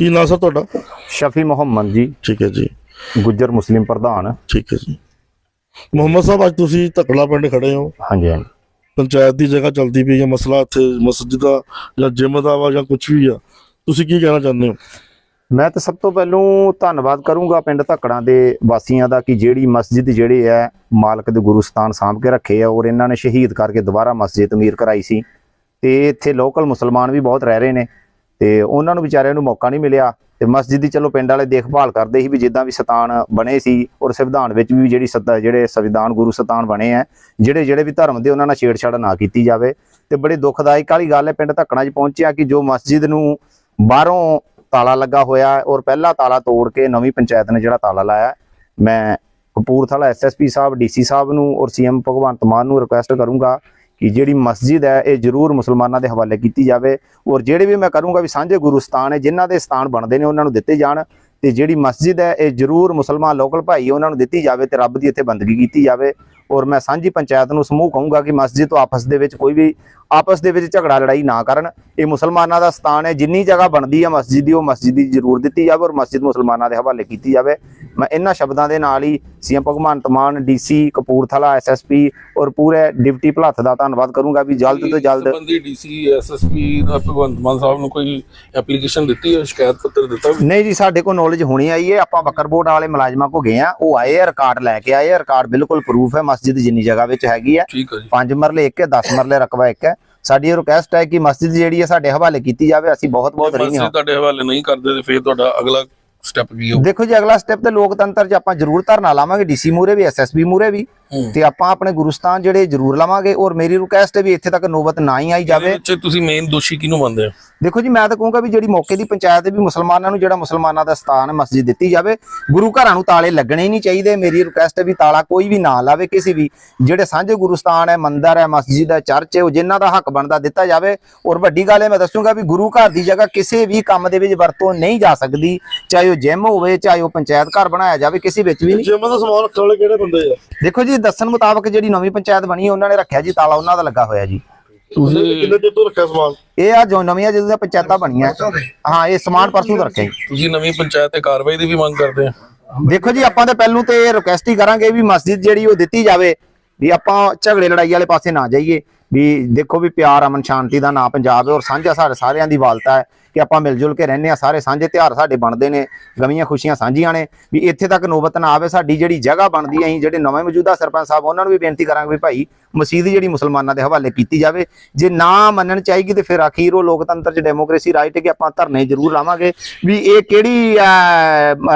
ਕੀ ਨਾਂ ਸਰ ਤੁਹਾਡਾ? ਸ਼ਫੀ ਮੁਹੰਮਦ ਜੀ। ਠੀਕ ਹੈ ਜੀ। ਗੁੱਜਰ ਮੁਸਲਿਮ ਪ੍ਰਧਾਨ। ਠੀਕ ਹੈ ਜੀ। ਮੁਹੰਮਦ ਸਾਹਿਬ ਅੱਜ ਤੁਸੀਂ ਧਕੜਾ ਪਿੰਡ ਖੜੇ ਹੋ। ਹਾਂਜੀ ਹਾਂਜੀ। ਪੰਚਾਇਤ ਦੀ ਜਗ੍ਹਾ ਚਲਦੀ ਪਈ ਹੈ ਮਸਲਾ ਇੱਥੇ ਮਸਜਿਦ ਦਾ ਜਾਂ ਜਿਮ ਦਾ ਵਾ ਜਾਂ ਕੁਝ ਵੀ ਆ। ਤੁਸੀਂ ਕੀ ਕਹਿਣਾ ਚਾਹੁੰਦੇ ਹੋ? ਮੈਂ ਤਾਂ ਸਭ ਤੋਂ ਪਹਿਲੋਂ ਧੰਨਵਾਦ ਕਰੂੰਗਾ ਪਿੰਡ ਧੱਕੜਾਂ ਦੇ ਵਾਸੀਆਂ ਦਾ ਕਿ ਜਿਹੜੀ ਮਸਜਿਦ ਜਿਹੜੇ ਹੈ ਮਾਲਕ ਦੇ ਗੁਰੂ ਸਥਾਨ ਸਾਂਭ ਕੇ ਰੱਖੇ ਆ ਔਰ ਇਹਨਾਂ ਨੇ ਸ਼ਹੀਦ ਕਰਕੇ ਦੁਬਾਰਾ ਮਸਜਿਦ ਤਮੀਰ ਕਰਾਈ ਸੀ। ਤੇ ਇੱਥੇ ਲੋਕਲ ਮੁਸਲਮਾਨ ਵੀ ਬਹੁਤ ਰਹਿ ਰਹੇ ਨੇ। ਤੇ ਉਹਨਾਂ ਨੂੰ ਵਿਚਾਰਿਆਂ ਨੂੰ ਮੌਕਾ ਨਹੀਂ ਮਿਲਿਆ ਤੇ ਮਸਜਿਦ ਦੀ ਚਲੋ ਪਿੰਡ ਵਾਲੇ ਦੇਖਭਾਲ ਕਰਦੇ ਸੀ ਵੀ ਜਿੱਦਾਂ ਵੀ ਸਤਾਨ ਬਣੇ ਸੀ ਔਰ ਸੰਵਿਧਾਨ ਵਿੱਚ ਵੀ ਜਿਹੜੀ ਸੱਤਾ ਜਿਹੜੇ ਸੰਵਿਧਾਨ ਗੁਰੂ ਸਤਾਨ ਬਣੇ ਆ, ਜਿਹੜੇ ਜਿਹੜੇ ਵੀ ਧਰਮ ਦੇ ਉਹਨਾਂ ਨਾਲ ਛੇੜਛਾੜ ਨਾ ਕੀਤੀ ਜਾਵੇ ਤੇ ਬੜੇ ਦੁਖਦਾਇਕ ਵਾਲੀ ਗੱਲ ਹੈ, ਪਿੰਡ ਧੱਕਣਾ 'ਚ ਪਹੁੰਚਿਆ ਕਿ ਜੋ ਮਸਜਿਦ ਨੂੰ ਬਾਹਰੋਂ ਤਾਲਾ ਲੱਗਾ ਹੋਇਆ ਔਰ ਪਹਿਲਾ ਤਾਲਾ ਤੋੜ ਕੇ ਨਵੀਂ ਪੰਚਾਇਤ ਨੇ ਜਿਹੜਾ ਤਾਲਾ ਲਾਇਆ। ਮੈਂ ਕਪੂਰਥਲਾ ਐਸਐਸਪੀ ਸਾਹਿਬ ਡੀਸੀ ਸਾਹਿਬ ਨੂੰ ਔਰ ਸੀਐਮ ਭਗਵੰਤ ਮਾਨ ਨੂੰ ਰਿਕੁਐਸਟ ਕਰੂੰਗਾ ਕਿ ਜਿਹੜੀ ਮਸਜਿਦ ਹੈ, ਇਹ ਜ਼ਰੂਰ ਮੁਸਲਮਾਨਾਂ ਦੇ ਹਵਾਲੇ ਕੀਤੀ ਜਾਵੇ ਔਰ ਜਿਹੜੇ ਵੀ ਮੈਂ ਕਰੂੰਗਾ ਵੀ ਸਾਂਝੇ ਗੁਰੂ ਸਥਾਨ ਹੈ, ਜਿਨ੍ਹਾਂ ਦੇ ਸਥਾਨ ਬਣਦੇ ਨੇ, ਉਹਨਾਂ ਨੂੰ ਦਿੱਤੇ ਜਾਣ ਤੇ ਜਿਹੜੀ ਮਸਜਿਦ ਹੈ, ਇਹ ਜ਼ਰੂਰ ਮੁਸਲਮਾਨ ਲੋਕਲ ਭਾਈ ਉਹਨਾਂ ਨੂੰ ਦਿੱਤੀ ਜਾਵੇ ਤੇ ਰੱਬ ਦੀ ਇੱਥੇ ਬੰਦਗੀ ਕੀਤੀ ਜਾਵੇ। ਔਰ ਮੈਂ ਸਾਂਝੀ ਪੰਚਾਇਤ ਨੂੰ ਸਮੂਹ ਕਹੂੰਗਾ ਕਿ ਮਸਜਿਦ ਤੋਂ ਆਪਸ ਦੇ ਵਿੱਚ ਕੋਈ ਵੀ ਆਪਸ ਦੇ ਵਿੱਚ ਝਗੜਾ ਲੜਾਈ ਨਾ ਕਰਨ। ਇਹ ਮੁਸਲਮਾਨਾਂ ਦਾ ਸਥਾਨ ਹੈ ਜਿੰਨੀ ਜਗ੍ਹਾ ਬਣਦੀ ਹੈ ਮਸਜਿਦ ਦੀ ਉਹ ਮਸਜਿਦ ਦੀ ਜ਼ਰੂਰ ਦਿੱਤੀ ਜਾਵੇ ਔਰ ਮਸਜਿਦ ਮੁਸਲਮਾਨਾਂ ਦੇ ਹਵਾਲੇ ਕੀਤੀ ਜਾਵੇ। ਮੈਂ ਇਹਨਾਂ ਸ਼ਬਦਾਂ ਦੇ ਨਾਲ ਹੀ CM Bhagwant Mann DC Kapurthala SSP ਔਰ ਪੂਰੇ ਡਿਪਟੀ ਭਲੱਥ ਦਾ ਧੰਨਵਾਦ ਕਰੂੰਗਾ ਵੀ ਜਲਦ ਤੋਂ ਜਲਦ ਸੰਬੰਧੀ ਡੀਸੀ ਐਸਐਸਪੀ ਦਾ ਭਗਵੰਤ ਮਾਨ ਸਾਹਿਬ ਨੂੰ ਕੋਈ ਐਪਲੀਕੇਸ਼ਨ ਦਿੱਤੀ ਹੈ ਸ਼ਿਕਾਇਤ ਪੱਤਰ ਦਿੱਤਾ ਨਹੀਂ ਜੀ ਸਾਡੇ ਕੋਲ ਨੌਲੇਜ ਹੋਣੀ ਆਈ ਹੈ। ਆਪਾਂ ਬੱਕਰ ਬੋਰਡ ਵਾਲੇ ਮੁਲਾਜ਼ਮਾਂ ਕੋ ਗਏ ਆ ਉਹ ਆਏ ਆ ਰਿਕਾਰਡ ਲੈ ਕੇ ਆਏ ਆ। ਰਿਕਾਰਡ ਬਿਲਕੁਲ ਪ੍ਰੂਫ ਹੈ। ਮਸਜਿਦ ਜਿੰਨੀ ਜਗ੍ਹਾ ਵਿੱਚ ਹੈਗੀ ਹੈ ਠੀਕ ਹੈ ਜੀ। ਪੰਜ ਮਰਲੇ ਇੱਕ ਹੈ 10 ਮਰਲੇ ਰਕਬਾ ਇੱਕ ਹੈ। ਸਾਡੀ ਰਿਕੁਐਸਟ ਹੈ ਕਿ ਮਸਜਿਦ ਜਿਹੜੀ ਹੈ ਸਾਡੇ ਹਵਾਲੇ ਕੀਤੀ ਜਾਵੇ। ਅਸੀਂ ਬਹੁਤ ਬਹੁਤ ਰਹੀ ਹਾਂ। ਮਸਜਿਦ ਤੁਹਾਡੇ ਹਵਾਲੇ ਨਹੀਂ ਕਰਦੇ ਤੇ ਫਿਰ ਤੁਹਾਡਾ ਅਗਲਾ ਸਟੈਪ ਕੀ ਹੋਊ। ਦੇਖੋ ਜੀ ਅਗਲਾ ਸਟੈਪ ਤੇ ਲੋਕਤੰਤਰ 'ਚ ਆਪਾਂ ਜ਼ਰੂਰ ਧਰਨਾ ਲਾਵਾਂਗੇ ਡੀਸੀ ਮੂਰੇ ਵੀ ਐਸਐਸਬੀ ਮੂਰੇ ਵੀ। ਹੂੰ। ਤੇ ਆਪਾਂ ਆਪਣੇ ਗੁਰਸਤਾਨ ਜਿਹੜੇ ਜ਼ਰੂਰ ਲਾਵਾਂਗੇ ਔਰ ਮੇਰੀ ਰਿਕੁਐਸਟ ਹੈ ਵੀ ਇੱਥੇ ਤੱਕ ਨੋਬਤ ਨਾ ਹੀ ਆਈ ਜਾਵੇ। ਵਿੱਚ ਤੁਸੀਂ ਮੇਨ ਦੋਸ਼ੀ ਕਿਹਨੂੰ ਮੰਨਦੇ ਹੋ? ਦੇਖੋ ਜੀ ਮੈਂ ਤਾਂ ਕਹੂੰਗਾ ਵੀ ਜਿਹੜੀ ਮੌਕੇ ਦੀ ਪੰਚਾਇਤ ਹੈ ਵੀ ਮੁਸਲਮਾਨਾਂ ਨੂੰ ਜਿਹੜਾ ਮੁਸਲਮਾਨਾਂ ਦਾ ਸਥਾਨ ਹੈ ਮਸਜਿਦ ਦਿੱਤੀ ਜਾਵੇ ਗੁਰੂ ਘਰਾਂ ਨੂੰ ਤਾਲੇ ਲੱਗਣੇ ਹੀ ਨਹੀਂ ਚਾਹੀਦੇ। ਮੇਰੀ ਰਿਕੁਐਸਟ ਹੈ ਵੀ ਤਾਲਾ ਕੋਈ ਵੀ ਨਾ ਲਾਵੇ ਕਿਸੇ ਵੀ। ਜਿਹੜੇ ਸਾਂਝੇ ਗੁਰੂ ਸਥਾਨ ਹੈ ਮੰਦਿਰ ਹੈ ਮਸਜਿਦ ਹੈ ਚਰਚ ਹੈ ਉਹ ਜਿਨ੍ਹਾਂ ਦਾ ਹੱਕ ਬਣਦਾ ਦਿੱਤਾ ਜਾਵੇ। ਔਰ ਵੱਡੀ ਗੱਲ ਇਹ ਮੈਂ ਦੱਸੂਗਾ ਵੀ ਗੁਰੂ ਘਰ ਦੀ ਜਗ੍ਹਾ ਕਿਸੇ ਵੀ ਕੰਮ ਦੇ ਵਿੱਚ ਵਰਤੋਂ ਨਹੀਂ ਜਾ ਸਕਦੀ ਚਾਹੇ ਉਹ ਜਿਮ ਹੋਵੇ ਚਾਹੇ ਉਹ ਪੰਚਾਇਤ ਘਰ ਬਣਾਇਆ ਜਾਵੇ ਕਿਸੇ ਵਿੱਚ ਵੀ ਨਹੀਂ। ਜਿਮ ਦਾ ਸਮਾਨ ਰੱਖਣ ਵਾਲੇ ਕਿਹੜੇ ਬੰਦੇ ਆ? ਦੇਖੋ ਜੀ ਦੱਸਣ ਮੁਤਾਬਕ ਜਿਹੜੀ ਨਵੀਂ ਪੰਚਾਇਤ ਬਣੀ ਹੈ, ਉਹਨਾਂ ਨੇ ਰੱਖਿਆ ਜੀ ਤਾਲਾ ਉਹਨਾਂ ਦਾ ਲੱਗਾ ਹੋਇਆ ਜੀ। ਤੁਸੀਂ ਕਿੰਨੇ ਚਿਰ ਤੋਂ ਰੱਖਿਆ ਸਮਾਨ? ਇਹ ਆ ਜੋ ਨਵੀਆਂ ਜਦੋਂ ਪੰਚਾਇਤਾਂ ਬਣੀਆਂ। ਹਾਂ ਇਹ ਸਮਾਨ ਪਰਸੋਂ ਦਾ ਰੱਖਿਆ ਜੀ ਤੁਸੀਂ ਨਵੀਂ ਪੰਚਾਇਤ ਤੇ ਕਾਰਵਾਈ ਦੀ ਵੀ ਮੰਗ ਕਰਦੇ ਆ। ਦੇਖੋ ਜੀ ਆਪਾਂ ਤਾਂ ਪਹਿਲੋਂ ਤੇ ਰਿਕੁਐਸਟ ਹੀ ਕਰਾਂਗੇ ਵੀ ਮਸਜਿਦ ਜਿਹੜੀ ਉਹ ਦਿੱਤੀ ਜਾਵੇ ਵੀ ਆਪਾਂ ਝਗੜੇ ਲੜਾਈ ਵਾਲੇ ਪਾਸੇ ਨਾ ਜਾਈਏ। ਵੀ ਦੇਖੋ ਵੀ ਪਿਆਰ, ਅਮਨ, ਸ਼ਾਂਤੀ ਦਾ ਨਾਂ ਪੰਜਾਬ ਹੈ ਔਰ ਸਾਂਝਾ ਸਾਡੇ ਸਾਰਿਆਂ ਦੀ ਵਾਲਤਾ ਹੈ ਕਿ ਆਪਾਂ ਮਿਲ ਜੁਲ ਕੇ ਰਹਿੰਦੇ ਆ ਸਾਰੇ ਸਾਂਝੇ ਤਿਉਹਾਰ ਸਾਡੇ ਬਣਦੇ ਨੇ, ਗਮੀਆਂ ਖੁਸ਼ੀਆਂ ਸਾਂਝੀਆਂ ਨੇ, ਵੀ ਇੱਥੇ ਤੱਕ ਨੋਬਤ ਨਾ ਆਵੇ, ਸਾਡੀ ਜਿਹੜੀ ਜਗ੍ਹਾ ਬਣਦੀ ਹੈ, ਅਸੀਂ ਜਿਹੜੇ ਨਵੇਂ ਮੌਜੂਦਾ ਸਰਪੰਚ ਸਾਹਿਬ, ਉਹਨਾਂ ਨੂੰ ਵੀ ਬੇਨਤੀ ਕਰਾਂਗੇ ਵੀ ਭਾਈ ਮਸਜਿਦ ਜਿਹੜੀ ਮੁਸਲਮਾਨਾਂ ਦੇ ਹਵਾਲੇ ਕੀਤੀ ਜਾਵੇ, ਜੇ ਨਾ ਮੰਨਣ ਚਾਹੀਦੀ ਤੇ ਫਿਰ ਅਖੀਰ ਉਹ ਲੋਕਤੰਤਰ ਚ ਡੈਮੋਕ੍ਰੇਸੀ ਰਾਈਟ ਹੈ ਕਿ ਆਪਾਂ ਧਰਨੇ ਜ਼ਰੂਰ ਲਾਵਾਂਗੇ, ਵੀ ਇਹ ਕਿਹੜੀ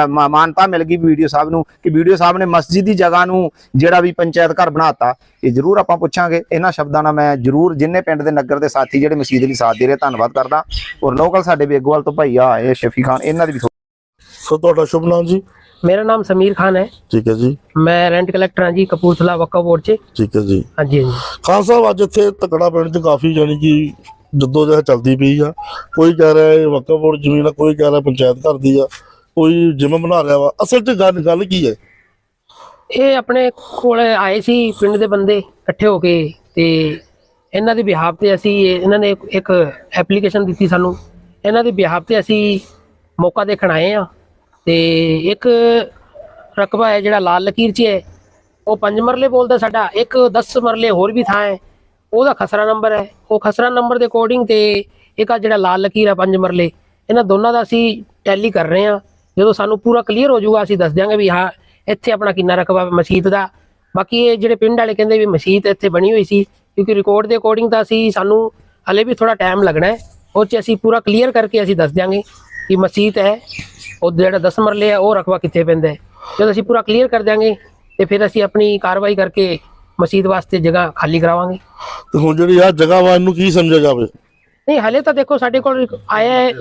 ਮਾਨਤਾ ਮਿਲ ਗਈ ਵੀਡੀਓ ਸਾਹਿਬ ਨੂੰ, ਕਿ ਵੀਡੀਓ ਸਾਹਿਬ ਨੇ ਮਸਜਿਦ ਦੀ ਜਗ੍ਹਾ ਨੂੰ ਜਿਹੜਾ ਵੀ ਪੰਚਾਇਤ ਘਰ ਬਣਾਤਾ, ਇਹ ਜ਼ਰੂਰ ਆਪਾਂ ਪੁੱਛਾਂਗੇ, ਇਹਨਾਂ ਸ਼ਬਦਾਂ ਨਾਲ ਮੈਂ ਜ਼ਰੂਰ ਜਿੰਨੇ ਪਿੰਡ ਦੇ ਨਗਰ ਦੇ ਸਾਥੀ ਜਿਹੜੇ ਮਸਜਿਦ ਲਈ ਸਾਥ ਦੇ ਰਹੇ ਧੰਨਵਾਦ ਕਰਦਾ। ਔਰ ਲੋਕਲ ਸਾਡੇ ਬੇਗੋਵਾਲ ਤੋਂ ਭਈਆ ਇਹ ਸ਼ਫੀ ਖਾਨ ਇਹਨਾਂ ਦੀ ਵੀ ਸੋ ਤੁਹਾਡਾ ਸ਼ੁਭ ਨਾਮ ਜੀ? ਮੇਰਾ ਨਾਮ ਸਮੀਰ ਖਾਨ ਹੈ। ਠੀਕ ਹੈ ਜੀ। ਮੈਂ ਰੈਂਟ ਕਲੈਕਟਰ ਹਾਂ ਜੀ ਕਪੂਰਥਲਾ ਵਕਫ ਬੋਰਡ 'ਚ। ਠੀਕ ਹੈ ਜੀ। ਹਾਂਜੀ ਹਾਂਜੀ। ਖਾਨ ਸਾਹਿਬ ਅੱਜ ਇੱਥੇ ਤਕੜਾ ਪਿੰਡ 'ਚ ਕਾਫੀ ਜਾਨੀ ਕਿ ਜਦੋਂ ਜਿਹੜਾ ਚੱਲਦੀ ਪਈ ਆ। ਕੋਈ ਕਹਿ ਰਿਹਾ ਇਹ ਵਕਫ ਬੋਰਡ ਜ਼ਮੀਨ ਆ ਕੋਈ ਕਹਿ ਰਿਹਾ ਪੰਚਾਇਤ ਘਰ ਦੀ ਆ ਕੋਈ ਜਿਮ ਬਣਾ ਰਿਹਾ ਵਾ। ਅਸਲ 'ਚ ਗੱਲ ਗੱਲ ਕੀ ਹੈ? ਇਹ ਆਪਣੇ ਕੋਲ ਆਏ ਸੀ ਪਿੰਡ ਦੇ ਬੰਦੇ ਇਕੱਠੇ ਹੋ ਕੇ ਤੇ ਇਹਨਾਂ ਦੇ ਬਿਹਾਫ ਤੇ ਅਸੀਂ ਇਹਨਾਂ ਨੇ ਇੱਕ- ਐਪਲੀਕੇਸ਼ਨ ਦਿੱਤੀ ਸਾਨੂੰ। ਇਹਨਾਂ ਦੇ ਬਿਹਾਫ ਤੇ ਅਸੀਂ ਮੌਕਾ ਦੇਖਣ ਆਏ ਆ ਤੇ ਇੱਕ ਰਕਬਾ ਹੈ ਜਿਹੜਾ ਲਾਲ ਲਕੀਰ 'ਚ ਹੈ। ਉਹ ਪੰਜ ਮਰਲੇ ਬੋਲਦਾ ਸਾਡਾ, ਇੱਕ 10 ਮਰਲੇ ਹੋਰ ਵੀ ਥਾਂ ਹੈ। ਉਹਦਾ ਖਸਰਾ ਨੰਬਰ ਹੈ। ਉਹ ਖਸਰਾ ਨੰਬਰ ਦੇ ਅਕੋਰਡਿੰਗ ਤੇ ਇੱਕ ਆ ਜਿਹੜਾ ਲਾਲ ਲਕੀਰ ਆ ਪੰਜ ਮਰਲੇ। ਇਹਨਾਂ ਦੋਨਾਂ ਦਾ ਅਸੀਂ ਟੈਲੀ ਕਰ ਰਹੇ ਹਾਂ। ਜਦੋਂ ਸਾਨੂੰ ਪੂਰਾ ਕਲੀਅਰ ਹੋ ਜਾਊਗਾ, ਅਸੀਂ ਦੱਸ ਦਿਆਂਗੇ ਵੀ ਹਾਂ, ਇੱਥੇ ਆਪਣਾ ਕਿੰਨਾ ਰਕਬਾ ਮਸਜਿਦ ਦਾ। ਬਾਕੀ ਇਹ ਜਿਹੜੇ ਪਿੰਡ ਵਾਲੇ ਕਹਿੰਦੇ ਵੀ ਮਸਜਿਦ ਇੱਥੇ ਬਣੀ ਹੋਈ ਸੀ ਕਿਉਂਕਿ ਰਿਕਾਰਡ ਦੇ ਅਕੋਰਡਿੰਗ ਤਾਂ ਅਸੀਂ ਸਾਨੂੰ ਹਲੇ ਵੀ ਥੋੜਾ ਟਾਈਮ ਲੱਗਣਾ ਹੈ। ਉਹ 'ਚ ਅਸੀਂ ਪੂਰਾ ਕਲੀਅਰ ਕਰਕੇ ਅਸੀਂ ਦੱਸ ਦਿਆਂਗੇ ਕਿ ਮਸਜਿਦ ਹੈ ਉਹ ਜਿਹੜਾ 10 ਮਰਲੇ ਹੈ ਉਹ ਰਕਬਾ ਕਿੱਥੇ ਪੈਂਦਾ ਹੈ। ਜਦੋਂ ਅਸੀਂ ਪੂਰਾ ਕਲੀਅਰ ਕਰ ਦਿਆਂਗੇ ਤੇ ਫਿਰ ਅਸੀਂ ਆਪਣੀ ਕਾਰਵਾਈ ਕਰਕੇ ਮਸਜਿਦ ਵਾਸਤੇ ਜਗ੍ਹਾ ਖਾਲੀ ਕਰਾਵਾਂਗੇ। ਤੇ ਹੁਣ ਜਿਹੜੀ ਆ ਜਗ੍ਹਾ ਵਾ ਇਹਨੂੰ ਕੀ ਸਮਝਿਆ ਜਾਵੇ? ਨਹੀਂ ਹਲੇ ਤਾਂ ਦੇਖੋ ਸਾਡੇ ਕੋਲ ਆਇਆ ਹੈ।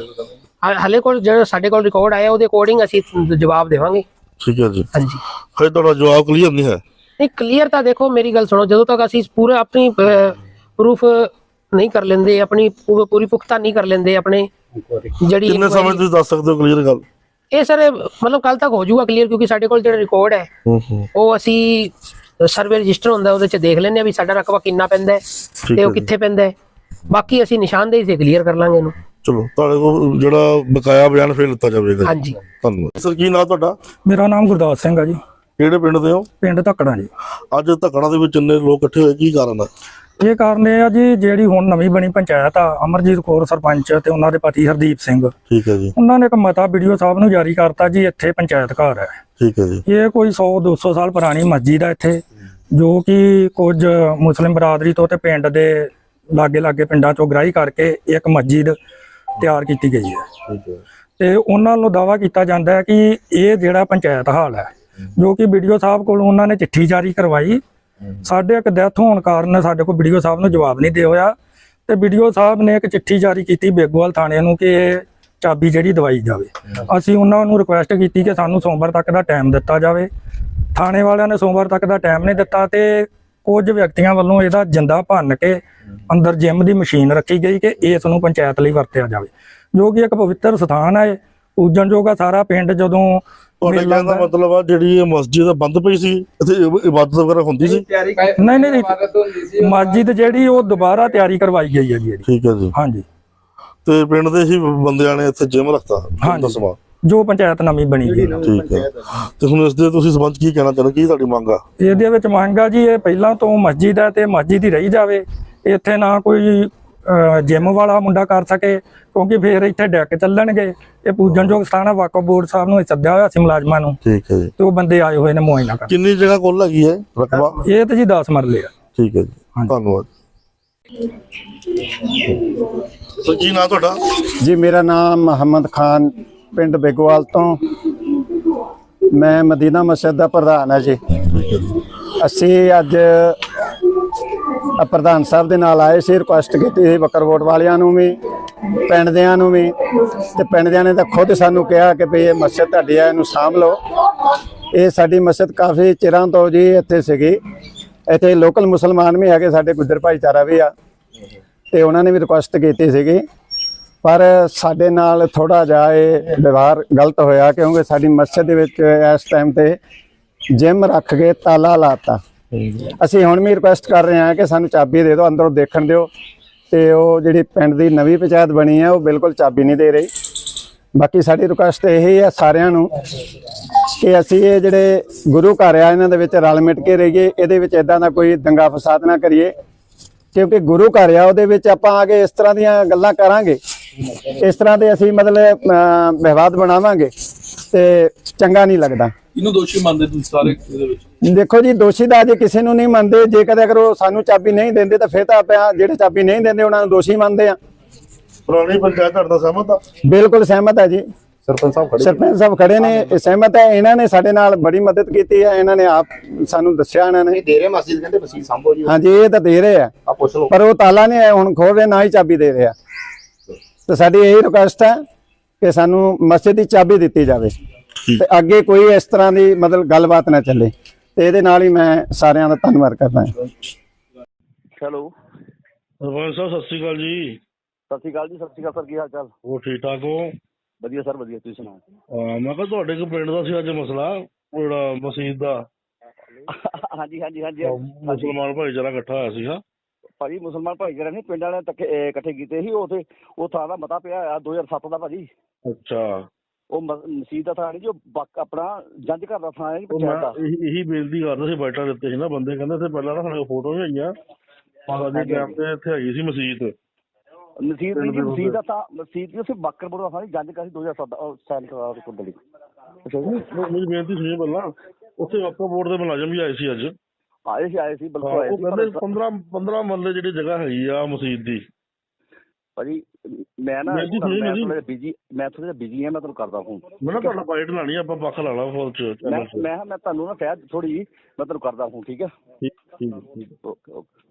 ਹ- ਹਲੇ ਕੋਲ ਜਿਹੜਾ ਸਾਡੇ ਕੋਲ ਰਿਕਾਰਡ ਆਇਆ ਉਹਦੇ ਅਕੋਰਡਿੰਗ ਅਸੀਂ ਜਵਾਬ ਦੇਵਾਂਗੇ। ਠੀਕ ਹੈ ਜੀ। ਹਾਂਜੀ। ਫਿਰ ਤੁਹਾਡਾ ਜਵਾਬ ਕਲੀਅਰ ਨਹੀਂ ਹੈ। ਨਹੀਂ ਕਲੀਅਰ ਤਾਂ ਦੇਖੋ ਮੇਰੀ ਗੱਲ ਸੁਣੋ ਜਦੋਂ ਤੱਕ ਅਸੀਂ ਪੂਰਾ ਆਪਣੀ ਪ੍ਰੂਫ ਨਹੀਂ ਕਰ ਲੈਂਦੇ ਆਪਣੀ ਪੂ- ਪੂਰੀ ਪੁਖਤਾ ਨਹੀਂ ਕਰ ਲੈਂਦੇ ਆਪਣੇ ਜਿਹੜੀ ਕਿੰਨੇ ਸਮੇਂ inquiry- ਤੁਸੀਂ ਦੱਸ ਸਕਦੇ ਹੋ ਕਲੀਅਰ ਗੱਲ? ਇਹ ਸਰ ਮਤਲਬ ਕੱਲ ਤੱਕ ਹੋ ਜਾਊਗਾ ਕਲੀਅਰ ਕਿਉਂਕਿ ਸਾਡੇ ਕੋਲ ਜਿਹੜਾ ਰਿਕਾਰਡ ਹੈ ਹੂੰ ਹੂੰ। ਉਹ ਅਸੀਂ ਸਰਵੇ ਰਜਿਸਟਰ ਹੁੰਦਾ ਉਹਦੇ ਚ ਦੇਖ ਲੈਂਦੇ ਆ ਵੀ ਸਾਡਾ ਰਕਬਾ ਕਿੰਨਾ ਪੈਂਦਾ ਹੈ ਤੇ ਹੈ ਉਹ ਜੀ। ਕਿੱਥੇ ਪੈਂਦਾ ਹੈ। ਬਾਕੀ ਅਸੀਂ ਨਿਸ਼ਾਨਦੇਹੀ ਤੇ ਕਲੀਅਰ ਕਰ ਲਾਂਗੇ ਇਹਨੂੰ। ਚਲੋ ਤੁਹਾਡੇ ਕੋਲ ਜਿਹੜਾ ਬਕਾਇਆ ਬਿਆਨ ਫਿਰ ਲਿੱਤਾ ਜਾਵੇਗਾ। ਹਾਂਜੀ। ਧੰਨਵਾਦ। ਸਰ ਕੀ ਨਾਮ ਤੁਹਾਡਾ? ਮੇਰਾ ਨਾਮ ਗੁਰਦਾਸ ਸਿੰਘ ਆ ਜੀ। ਕਿਹੜੇ ਪਿੰਡ ਦੇ ਹੋ? ਪਿੰਡ ਧੱਕੜਾਂ ਜੀ। ਅੱਜ ਧੱਕੜਾ ਦੇ ਵਿੱਚ ਇੰਨੇ ਲੋਕ ਇਕੱਠੇ ਹੋਏ ਕੀ ਕਾਰਨ ਹੈ ਇਹ ਕਾਰਨ ਇਹ ਆ ਜੀ ਜਿਹੜੀ ਹੁਣ ਨਵੀਂ ਬਣੀ ਪੰਚਾਇਤ ਆ ਅਮਰਜੀਤ ਕੌਰ ਸਰਪੰਚ ਤੇ ਉਹਨਾਂ ਦੇ ਪਤੀ ਹਰਦੀਪ ਸਿੰਘ। ਠੀਕ ਹੈ ਜੀ। ਉਹਨਾਂ ਨੇ ਇੱਕ ਮਤਾ ਵੀਡੀਓ ਸਾਹਿਬ ਨੂੰ ਜਾਰੀ ਕਰਤਾ ਜੀ ਇੱਥੇ ਪੰਚਾਇਤ ਘਰ ਹੈ। ਠੀਕ ਹੈ ਜੀ। ਇਹ ਕੋਈ 100 200 ਸਾਲ ਪੁਰਾਣੀ ਮਸਜਿਦ ਹੈ ਇੱਥੇ ਜੋ ਕਿ ਕੁਝ ਮੁਸਲਿਮ ਬਰਾਦਰੀ ਤੋਂ ਤੇ ਪਿੰਡ ਦੇ ਲਾਗੇ ਲਾਗੇ ਪਿੰਡਾਂ ਚੋਂ ਗ੍ਰਾਹੀ ਕਰਕੇ ਇੱਕ ਮਸਜਿਦ ਤਿਆਰ ਕੀਤੀ ਗਈ ਹੈ। ਠੀਕ ਹੈ। ਤੇ ਉਹਨਾਂ ਨੂੰ ਦਾਵਾ ਕੀਤਾ ਜਾਂਦਾ ਹੈ ਕਿ ਇਹ ਜਿਹੜਾ ਪੰਚਾਇਤ ਹਾਲ ਹੈ ਜੋ ਕਿ ਵੀਡੀਓ ਸਾਹਿਬ ਕੋਲ ਉਹਨਾਂ ਨੇ ਚਿੱਠੀ ਜਾਰੀ ਕਰਵਾਈ। ਸਾਡੇ ਇੱਕ ਡੈਥ ਹੋਣ ਕਾਰਨ ਸਾਡੇ ਕੋਲ ਵੀਡੀਓ ਸਾਹਿਬ ਨੂੰ ਜਵਾਬ ਨਹੀਂ ਦੇ ਹੋਇਆ। ਤੇ ਵੀਡੀਓ ਸਾਹਿਬ ਨੇ ਇੱਕ ਚਿੱਠੀ ਜਾਰੀ ਕੀਤੀ ਬੇਗੋਵਾਲ ਥਾਣੇ ਨੂੰ ਕਿ ਚਾਬੀ ਜਿਹੜੀ ਦਵਾਈ ਜਾਵੇ। ਅਸੀਂ ਉਹਨਾਂ ਨੂੰ ਰਿਕੁਐਸਟ ਕੀਤੀ ਕਿ ਸਾਨੂੰ ਸੋਮਵਾਰ ਤੱਕ ਦਾ ਟਾਈਮ ਦਿੱਤਾ ਜਾਵੇ। ਥਾਣੇ ਵਾਲਿਆਂ ਨੇ ਸੋਮਵਾਰ ਤੱਕ ਦਾ ਟਾਈਮ ਨਹੀਂ ਦਿੱਤਾ ਤੇ ਕੁਝ ਵਿਅਕਤੀਆਂ ਵੱਲੋਂ ਇਹਦਾ ਜਿੰਦਾ ਭੰਨ ਕੇ ਅੰਦਰ ਜਿਮ ਦੀ ਮਸ਼ੀਨ ਰੱਖੀ ਗਈ ਕਿ ਇਸ ਨੂੰ ਪੰਚਾਇਤ ਲਈ ਵਰਤਿਆ ਜਾਵੇ। ਜੋ ਕਿ ਇੱਕ ਪਵਿੱਤਰ ਸਥਾਨ ਹੈ ਪੂਜਣਯੋਗ ਆ ਸਾਰਾ ਪਿੰਡ ਜਦੋਂ ਤੁਹਾਡੇ ਮੇਲਾ ਕਹਿਣ ਦਾ ਹੁੰਦਾ- ਮਤਲਬ ਆ ਜਿਹੜੀ ਇਹ ਮਸਜਿਦ ਬੰਦ ਪਈ ਸੀ ਇੱਥੇ ਇਬ- ਇਬਾਦਤ ਵਗੈਰਾ ਹੁੰਦੀ ਸੀ? ਨਹੀਂ ਨਹੀਂ ਨਹੀਂ। ਮਸਜਿਦ ਜਿਹੜੀ ਉਹ ਦੁਬਾਰਾ ਤਿਆਰੀ ਕਰਵਾਈ ਗਈ ਹੈ ਜੀ ਇਹਦੀ। ਠੀਕ ਹੈ ਜੀ। ਹਾਂਜੀ। ਤੇ ਪਿੰਡ ਦੇ ਹੀ ਬੰਦਿਆਂ ਨੇ ਇੱਥੇ ਜਿਮ ਰੱਖਤਾ ਹਾਂਜੀ। ਦਸਵਾਂ ਜੋ ਪੰਚਾਇਤ ਨਵੀਂ ਬਣੀ ਗਈ ਠੀਕ ਹੈ। ਤੇ ਹੁਣ ਇਸ ਦੇ ਤੁਸੀਂ ਸਬੰਧ ਕੀ ਕਹਿਣਾ ਚਾਹੁੰਦੇ ਕੀ ਤੁਹਾਡੀ ਮੰਗ ਆ? ਇਹਦੇ ਵਿੱਚ ਮੰਗ ਆ ਜੀ ਇਹ ਪਹਿਲਾਂ ਤੋਂ ਮਸਜਿਦ ਹੈ ਤੇ ਮਸਜਿਦ ਹੀ ਰਹੀ ਜਾਵੇ। ਇੱਥੇ ਨਾ ਕੋਈ ਜਿਮ ਵਾਲਾ ਮੁੰਡਾ ਕਰ ਸਕੇ ਕਿਉਂਕਿ ਫੇਰ ਇੱਥੇ ਡੈਕ ਚੱਲਣਗੇ। ਇਹ ਪੂਜਣਯੋਗ ਸਥਾਨ ਹੈ ਵਾਕਫ ਬੋਰਡ ਸਾਹਿਬ ਨੂੰ ਸੱਦਿਆ ਹੋਇਆ ਸੀ ਮੁਲਾਜ਼ਮਾਂ ਨੂੰ। ਠੀਕ ਹੈ ਜੀ। ਤੇ ਉਹ ਬੰਦੇ ਆਏ ਹੋਏ ਨੇ ਮੁਆਇਨਾ ਕਰਨ ਕਿੰਨੀ ਜਗ੍ਹਾ ਕੋਲ ਹੈਗੀ ਹੈ? ਰਕਬਾ? ਇਹ ਤੇ ਜੀ 10 ਮਰਲੇ ਆ। ਠੀਕ ਹੈ ਜੀ। ਧੰਨਵਾਦ। ਸਰ ਕੀ ਨਾਂ ਤੁਹਾਡਾ? ਜੀ ਮੇਰਾ ਨਾਮ ਮੁਹੰਮਦ ਖਾਨ ਪਿੰਡ ਬੇਗੋਵਾਲ ਤੋਂ। ਮੈਂ ਮਦੀਨਾ ਮਸਜਿਦ ਦਾ ਪ੍ਰਧਾਨ ਹਾਂ ਜੀ। ਅਸੀਂ ਅੱਜ ਪ੍ਰਧਾਨ ਸਾਹਿਬ ਦੇ ਨਾਲ ਆਏ ਸੀ ਰਿਕੁਐਸਟ ਕੀਤੀ ਸੀ ਬੱਕਰਵੋਟ ਵਾਲਿਆਂ ਨੂੰ ਵੀ ਪਿੰਡ ਦਿਆਂ ਨੂੰ ਵੀ। ਤੇ ਪਿੰਡ ਦਿਆਂ ਨੇ ਤਾਂ ਖੁਦ ਸਾਨੂੰ ਕਿਹਾ ਕਿ ਵੀ ਇਹ ਮਸਜਿਦ ਤੁਹਾਡੀ ਆ, ਇਹਨੂੰ ਸਾਂਭ ਲਓ। ਇਹ ਸਾਡੀ ਮਸਜਿਦ ਕਾਫੀ ਚਿਰਾਂ ਤੋਂ ਜੀ ਇੱਥੇ ਸੀਗੀ। ਇੱਥੇ ਲੋਕਲ ਮੁਸਲਮਾਨ ਵੀ ਹੈਗੇ, ਸਾਡੇ ਗੁੱਜਰ ਭਾਈਚਾਰਾ ਵੀ ਆ। ਤੇ ਉਹਨਾਂ ਨੇ ਵੀ ਰਿਕੁਐਸਟ ਕੀਤੀ ਸੀਗੀ। ਪਰ ਸਾਡੇ ਨਾਲ ਥੋੜਾ ਜਿਹਾ ਇਹ ਵਿਵਹਾਰ ਗਲਤ ਹੋਇਆ, ਕਿਉਂਕਿ ਸਾਡੀ ਮਸਜਿਦ ਦੇ ਵਿੱਚ ਇਸ ਟਾਈਮ ਤੇ ਜਿਮ ਰੱਖ ਕੇ ਤਾਲਾ ਲਾਤਾ। ਅਸੀਂ ਹੁਣ ਵੀ ਰਿਕੁਐਸਟ ਕਰ ਰਹੇ ਹਾਂ ਕਿ ਸਾਨੂੰ ਚਾਬੀ ਦੇ ਦਿਓ, ਅੰਦਰੋਂ ਦੇਖਣ ਦਿਓ ਤੇ ਉਹ ਜਿਹੜੀ ਪਿੰਡ ਦੀ ਨਵੀਂ ਪੰਚਾਇਤ ਬਣੀ ਹੈ ਉਹ ਬਿਲਕੁਲ ਚਾਬੀ ਨਹੀਂ ਦੇ ਰਹੀ। ਬਾਕੀ ਸਾਡੀ ਰਿਕੁਐਸਟ ਇਹ ਹੈ ਸਾਰਿਆਂ ਨੂੰ ਕਿ ਅਸੀਂ ਇਹ ਜਿਹੜੇ ਗੁਰੂ ਘਰ ਆ, ਇਹਨਾਂ ਦੇ ਵਿੱਚ ਰਲ ਮਿਟ ਕੇ ਰਹੀਏ, ਇਹਦੇ ਵਿੱਚ ਇਦਾਂ ਦਾ ਕੋਈ ਦੰਗਾ ਫਸਾਦ ਨਾ ਕਰੀਏ। ਕਿਉਂਕਿ ਗੁਰੂ ਘਰ ਆ, ਉਹਦੇ ਵਿੱਚ ਆਪਾਂ ਆ ਕੇ ਇਸ ਤਰ੍ਹਾਂ ਦੀਆਂ ਗੱਲਾਂ ਕਰਾਂਗੇ। ਇਸ ਤਰ੍ਹਾਂ ਦੇ ਅਸੀਂ ਮਤਲਬ ਵਿਵਾਦ ਬਣਾਵਾਂਗੇ ਤੇ ਚੰਗਾ ਨਹੀਂ ਲੱਗਦਾ। ਇਹਨੂੰ ਦੋਸ਼ੀ ਮੰਨਦੇ ਤੁਸੀਂ ਸਾਰੇ ਇਹਦੇ ਵਿੱਚ? ਦੇਖੋ ਜੀ ਦੋਸ਼ੀ ਦਾ ਜੇ ਕਿਸੇ ਨੂੰ ਨਹੀਂ ਮੰਨਦੇ ਜੇ ਕਦੇ ਅਗਰ ਉਹ ਸਾਨੂੰ ਚਾਬੀ ਨਹੀਂ ਦਿੰਦੇ ਤਾਂ ਫਿਰ ਤਾਂ ਆਪਾਂ ਜਿਹੜੇ ਚਾਬੀ ਨਹੀਂ ਦਿੰਦੇ ਉਹਨਾਂ ਨੂੰ ਦੋਸ਼ੀ ਮੰਨਦੇ ਆ ਪੁਰਾਣੀ ਪੰਚਾਇਤ ਤੁਹਾਡੇ ਨਾਲ ਸਹਿਮਤ ਆ? ਬਿਲਕੁਲ ਸਹਿਮਤ ਹੈ ਜੀ। ਸਰਪੰਚ ਸਾਹਿਬ ਖੜੇ ਸਰਪੰਚ ਸਾਹਿਬ ਖੜੇ ਨੇ ਸਹਿਮਤ ਹੈ ਇਹਨਾਂ ਨੇ ਸਾਡੇ ਨਾਲ ਬੜੀ ਮਦਦ ਕੀਤੀ ਹੈ ਇਹਨਾਂ ਨੇ ਆਪ ਸਾਨੂੰ ਦੱਸਿਆ ਇਹਨਾਂ ਨੇ। ਦੇ ਰਹੇ ਮਸਜਿਦ ਕਹਿੰਦੇ ਮਸਜਿਦ ਸੰਭੋ ਜੀ। ਹਾਂਜੀ ਇਹ ਤਾਂ ਦੇ ਰਹੇ ਆ। ਆ ਪੁੱਛ ਲਓ। ਪਰ ਉਹ ਤਾਲਾ ਨਹੀਂ ਹੁਣ ਖੋਲ ਰਹੇ ਨਾ ਹੀ ਚਾਬੀ ਦੇ ਰਹੇ ਆ। ਤੇ ਸਾਡੀ ਇਹੀ ਰਿਕੁਐਸਟ ਹੈ ਕਿ ਸਾਨੂੰ ਮਸਜਿਦ ਦੀ ਚਾਬੀ ਦਿੱਤੀ ਜਾਵੇ। ਤੇ ਅੱਗੇ ਕੋਈ ਇਸ ਤਰ੍ਹਾਂ ਦੀ ਮਤਲਬ ਗੱਲਬਾਤ ਨਾ ਚੱਲੇ। ਤੇ ਇਹਦੇ ਨਾਲ ਹੀ ਮੈਂ ਸਾਰਿਆਂ ਦਾ ਧੰਨਵਾਦ ਕਰਦਾ ਹਾਂ। ਹੈਲੋ। ਸਰਪੰਚ ਸਾਹਿਬ ਸਤਿ ਸ਼੍ਰੀ ਅਕਾਲ ਜੀ। ਸਤਿ ਸ਼੍ਰੀ ਅਕਾਲ ਜੀ ਸਤਿ ਸ਼੍ਰੀ ਅਕਾਲ ਸਰ ਕੀ ਹਾਲ ਚਾਲ? ਉਹ ਠੀਕ ਠਾਕ ਹੋ? ਵਧੀਆ ਸਰ ਵਧੀਆ ਤੁਸੀਂ ਸੁਣਾਓ? ਅਹ ਮੈਂ ਕਿਹਾ ਤੁਹਾਡੇ ਕੋ ਪਿੰਡ ਦਾ ਸੀ ਅੱਜ ਮਸਲਾ ਉਹ ਜਿਹੜਾ ਮਸਜਿਦ ਦਾ। ਹਾਂਜੀ ਹਾਂਜੀ ਹਾਂਜੀ। ਮੁਸਲਮਾਨ ਭਾਈਚਾਰਾ ਇਕੱਠਾ ਹੋਇਆ ਸੀ ਹਾਂ ਭਾਜੀ ਮੁਸਲਮਾਨ ਭਾਈਚਾਰੇ ਨੇ ਪਿੰਡ ਵਾਲਿਆਂ ਤੱਕ ਇਕੱਠੇ ਕੀਤੇ ਸੀ ਉਥੇ ਉਹ ਥਾਂ ਦਾ ਮਤਾ ਪਿਆ ਆ 2007 ਦਾ ਭਾਜੀ। ਅੱਛਾ। ਉਹ ਮਸਜਿਦ ਦਾ ਥਾਂ ਨਹੀਂ ਜੋ ਬਾਕ- ਆਪਣਾ ਜੰਜ ਘਰ ਦਾ ਥਾਂ ਹੈ ਜੀ ਪੰਚਾਇਤ ਦਾ। ਇਹੀ ਬੇਨਤੀ ਕਰਦਾ ਸੀ ਬਾਈਟਾਂ ਦਿੱਤੇ ਸੀ ਨਾ ਬੰਦੇ ਕਹਿੰਦੇ ਇੱਥੇ ਪਹਿਲਾਂ ਨਾ ਸਾਡੇ ਫੋਟੋ ਵੀ ਆਈਆਂ। ਮਾਤਾ ਹਾਂਜੀ, ਟਾਈਮ ਤੇ ਇੱਥੇ ਹੈਗੀ ਸੀ ਮਸਜਿਦ ਮਸਜਿਦ ਦੀ ਮਸਜਿਦ ਦਾ ਥਾਂ ਮਸਜਿਦ ਦੀ ਉਸੇ ਬਾਕਰਪੁਰ ਦਾ ਥਾਂ ਜੰਜ ਘਰ ਸੀ 2007 ਦਾ ਉਹ ਸਾਈਨ ਕਰਾ ਦੇ ਕੁੰਡਲੀ ਅੱਛਾ ਜੀ। ਮੇਰੀ ਬੇਨਤੀ ਸੁਣੀਓ ਪਹਿਲਾਂ। ਉੱਥੇ ਵਾਕਾ ਬੋਰਡ ਦੇ ਮੁਲਾਜ਼ਮ ਵੀ ਆਏ ਸੀ ਅੱਜ। ਆਏ ਸੀ ਆਏ ਸੀ ਹਾਂ, ਬਿਲਕੁਲ ਆਏ ਉਹ ਸੀ ਕਹਿੰਦੇ ਪਰ 15 15 ਮਰਲੇ ਜਿਹੜੀ ਜਗ੍ਹਾ ਹੈਗੀ ਆ ਮਸਜਿਦ ਦੀ। ਭਾਜੀ ਮੈਂ ਨਾ ਸੁਣੀ ਮੇਰੀ। ਥੋੜਾ ਬਿਜ਼ੀ ਮੈਂ ਥੋੜਾ ਜਿਹਾ ਬਿਜ਼ੀ ਹਾਂ ਮੈਂ ਤੁਹਾਨੂੰ ਕਰਦਾ ਫੋਨ ਮੈਂ ਨਾ ਤੁਹਾਡਾ ਬਾਈਟ ਲਾਣੀ ਆਪਾਂ ਪੱਖ ਲਾ ਲਾ ਫੋਨ ਚ ਮੈਂ ਚ। ਮੈਂ ਮੈਂ ਤੁਹਾਨੂੰ ਨਾ ਫੈਦ ਥੋੜੀ ਮੈਂ ਤੁਹਾਨੂੰ ਕਰਦਾ ਫੋਨ ਠੀਕ ਹੈ ਠੀਕ ਠੀਕ। Okay okay.